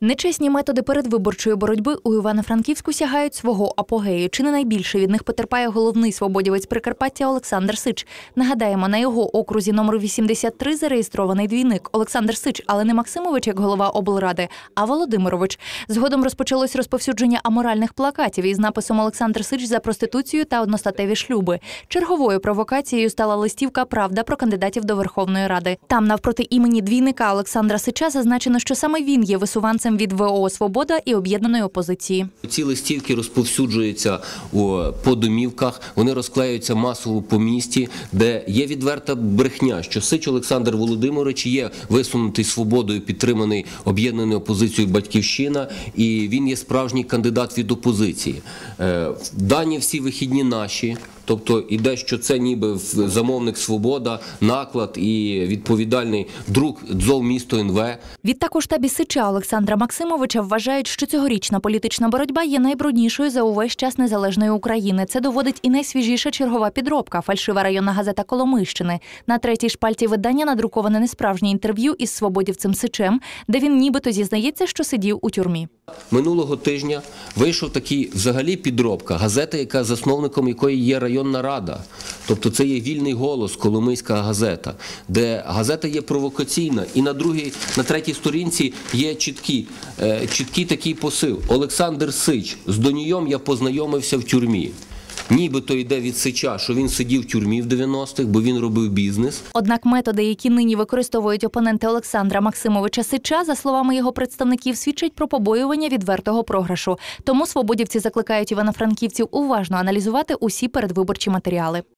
Нечесні методи передвиборчої боротьби у Івано-Франківську сягають свого апогею. Чи не найбільше від них потерпає головний свободівець Прикарпаття Олександр Сич. Нагадаємо, на його окрузі номер 83 зареєстрований двійник Олександр Сич, але не Максимович як голова облради, а Володимирович. Згодом розпочалось розповсюдження аморальних плакатів із написом Олександр Сич за проституцію та одностатеві шлюби. Черговою провокацією стала листівка Правда про кандидатів до Верховної Ради. Там навпроти імені двійника Олександра Сича зазначено, що саме він є висуванцем від ВО Свобода і об'єднаної опозиції. Ці листівки розповсюджуються по домівках, вони розклеюються масово по місті, де є відверта брехня, що Сич Олександр Володимирович є висунутий свободою, підтриманий об'єднаною опозицією Батьківщина, і він є справжній кандидат від опозиції. Е, Дані всі вихідні наші. Тобто іде, що це ніби замовник свобода, наклад і відповідальний друг дзов місто НВ. Відтак у штабі Сича Олександра Максимовича вважають, що цьогорічна політична боротьба є найбруднішою за увесь час незалежної України. Це доводить і найсвіжіша чергова підробка фальшива районна газета Коломийщини. На третій шпальті видання надруковане несправжнє інтерв'ю із свободівцем Сичем, де він нібито зізнається, що сидів у тюрмі. Минулого тижня вийшов такий взагалі підробка, газета, яка засновником якої є районна рада. Тобто це є вільний голос, Коломийська газета, де газета є провокаційна, і на другій, на третій сторінці є чіткий, е, чіткий такий посил. Олександр Сич з Донійом я познайомився в тюрмі. Нібито йде від Сича, що він сидів в тюрмі в 90-х, бо він робив бізнес. Однак методи, які нині використовують опоненти Олександра Максимовича Сича, за словами його представників, свідчать про побоювання відвертого програшу. Тому свободівці закликають івано-франківців уважно аналізувати усі передвиборчі матеріали.